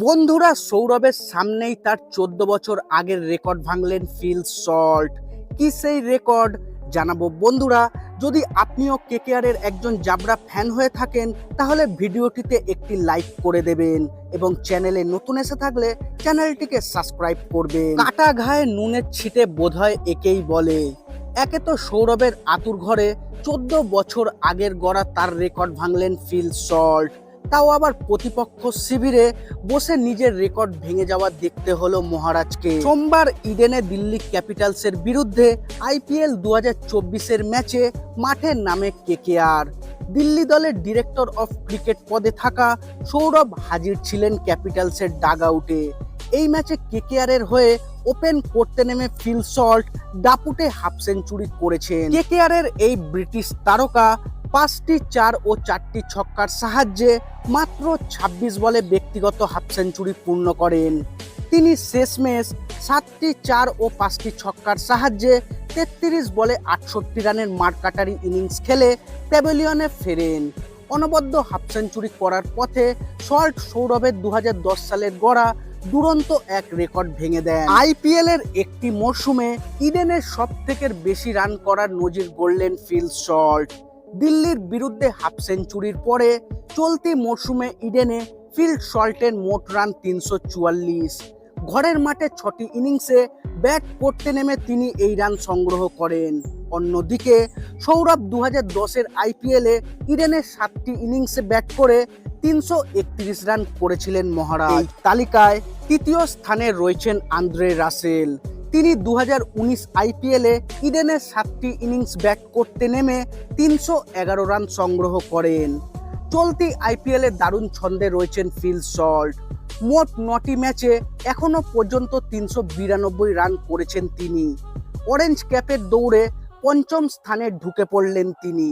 বন্ধুরা, সৌরভের সামনেই তার চোদ্দ বছর আগের রেকর্ড ভাঙলেন ফিল সল্ট। কি সেই রেকর্ড? জানাব। বন্ধুরা, যদি আপনিও কেকেআরের একজন জাবরা ফ্যান হয়ে থাকেন, তাহলে ভিডিওটিতে একটি লাইক করে দেবেন এবং চ্যানেলে নতুন এসে থাকলে চ্যানেলটিকে সাবস্ক্রাইব করবেন। কাটা ঘায়ে নুনের ছিটে বোধহয় একেই বলে। একে তো সৌরভের আতুর ঘরে চোদ্দ বছর আগের গড়া তার রেকর্ড ভাঙলেন ফিল সল্ট। তাও আবার প্রতিপক্ষ শিবিরে বসে নিজের রেকর্ড ভেঙে যাওয়া দেখতে হলো মহারাজকে। সোমবার ইডেনে দিল্লি ক্যাপিটালসের বিরুদ্ধে আইপিএল দু হাজার ম্যাচে মাঠে নামে কেকেআর। দিল্লি দলের ডিরেক্টর অফ ক্রিকেট পদে থাকা সৌরভ হাজির ছিলেন ক্যাপিটালসের ডাগ আউটে এই ম্যাচে কেকেআরের হয়ে ওপেন করতে নেমে ফিল সল্ট দাপুটে হাফ সেঞ্চুরি করেছেন। কেকেআরের এই ব্রিটিশ তারকা পাঁচটি, চার ও চারটি ছক্কার সাহায্যে মাত্র ২৬ বলে ব্যক্তিগত হাফ সেঞ্চুরি পূর্ণ করেন। তিনি শেষমেশ সাতটি, চার ও পাঁচটি ছক্কার সাহায্যে তেত্রিশ বলে আটষট্টি রানের মারকাটারি ইনিংস খেলে প্যাভিলিয়নে ফেরেন। অনবদ্য হাফ সেঞ্চুরি করার পথে সল্ট সৌরভের দু হাজার দশ সালের গড়া দুরন্ত এক রেকর্ড ভেঙে দেন। আইপিএল এর একটি মরশুমে ইডেনের সব থেকে বেশি রান করার নজির গড়লেন ফিল সল্ট দিল্লির বিরুদ্ধে হাফ সেঞ্চুরির পরে চলতি মরশুমে ইডেনে ফিল্ড সল্টের মোট রান তিনশো চুয়াল্লিশ। ঘরের মাঠে ছটি ইনিংসে ব্যাট করতে নেমে তিনি এই রান সংগ্রহ করেন। অন্যদিকে সৌরভ দু হাজার দশের আইপিএলে ইডেনের সাতটি ইনিংসে ব্যাট করে তিনশো একত্রিশ রান করেছিলেন মহারাজ। তালিকায় তৃতীয় স্থানে রয়েছেন আন্দ্রে রাসেল। তিনি দু হাজার উনিশ আইপিএলে ইডেনের সাতটি ইনিংস ব্যাট করতে নেমে তিনশো এগারো রান সংগ্রহ করেন। চলতি আইপিএলে দারুণ ছন্দে রয়েছেন ফিল সল্ট। মোট নটি ম্যাচে এখনও পর্যন্ত তিনশো বিরানব্বই রান করেছেন তিনি। অরেঞ্জ ক্যাপের দৌড়ে পঞ্চম স্থানে ঢুকে পড়লেন তিনি।